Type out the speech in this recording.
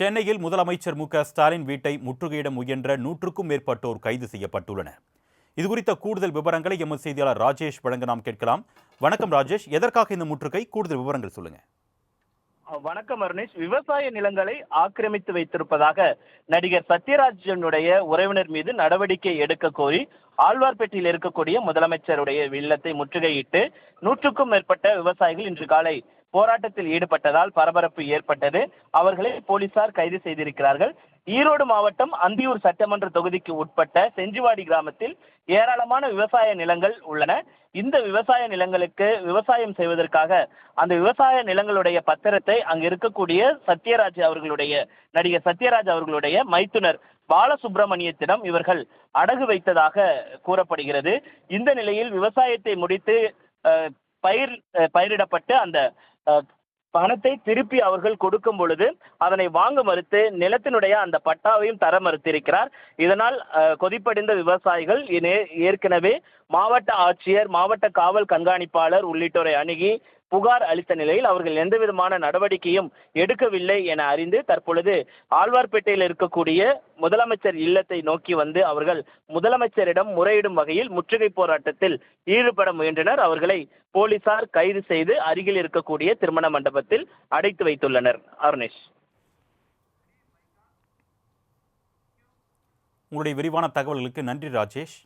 சென்னையில் முதலமைச்சர் மு ஸ்டாலின் வீட்டை முற்றுகையிட முயன்ற நூற்றுக்கும் மேற்பட்டோர் கைது செய்யப்பட்டுள்ளனர். இதுகுறித்த கூடுதல் விவரங்களை எமது செய்தியாளர் ராஜேஷ் வழங்க நாம் கேட்கலாம். வணக்கம் ராஜேஷ் எதற்காக இந்த முற்றுகை? கூடுதல் விவரங்கள் சொல்லுங்க. வணக்கம் அருணேஷ். விவசாய நிலங்களை ஆக்கிரமித்து வைத்திருப்பதாக நடிகர் சத்யராஜனுடைய உறவினர் மீது நடவடிக்கை எடுக்க கோரி ஆழ்வார்பேட்டையில் இருக்கக்கூடிய முதலமைச்சருடைய இல்லத்தை முற்றுகையிட்டு நூற்றுக்கும் மேற்பட்ட விவசாயிகள் இன்று காலை போராட்டத்தில் ஈடுபட்டதால் பரபரப்பு ஏற்பட்டது. அவர்களை போலீசார் கைது செய்திருக்கிறார்கள். ஈரோடு மாவட்டம் அந்தியூர் சட்டமன்ற தொகுதிக்கு உட்பட்ட செஞ்சுவாடி கிராமத்தில் ஏராளமான விவசாய நிலங்கள் உள்ளன. இந்த விவசாய நிலங்களுக்கு விவசாயம் செய்வதற்காக அந்த விவசாய நிலங்களுடைய பத்திரத்தை அங்கு இருக்கக்கூடிய சத்யராஜ் அவர்களுடைய நடிகர் சத்யராஜ் அவர்களுடைய மைத்துனர் பாலசுப்பிரமணியத்திடம் இவர்கள் அடகு வைத்ததாக கூறப்படுகிறது. இந்த நிலையில் விவசாயத்தை முடித்து பயிர் பயிரிடப்பட்டு அந்த அஹ், பணத்தை திருப்பி அவர்கள் கொடுக்கும் பொழுது அதனை வாங்க மறுத்து நிலத்தினுடைய அந்த பட்டாவையும் தர மறுத்திருக்கிறார். இதனால் அஹ், கொதிப்படைந்த விவசாயிகள் இனே- ஏற்கனவே மாவட்ட ஆட்சியர் மாவட்ட காவல் கண்காணிப்பாளர் உள்ளிட்டோரை அணுகி புகார் அளித்த நிலையில் அவர்கள் எந்த விதமான நடவடிக்கையும் எடுக்கவில்லை என அறிந்து தற்பொழுது ஆழ்வார்பேட்டையில் இருக்கக்கூடிய முதலமைச்சர் இல்லத்தை நோக்கி வந்து அவர்கள் முதலமைச்சரிடம் முறையிடும் வகையில் முற்றுகை போராட்டத்தில் ஈடுபட முயன்றனர். அவர்களை போலீசார் கைது செய்து அருகில் இருக்கக்கூடிய திருமண மண்டபத்தில் அடைத்து வைத்துள்ளனர். அருணேஷ். உங்களுடைய விரிவான தகவல்களுக்கு நன்றி ராஜேஷ்.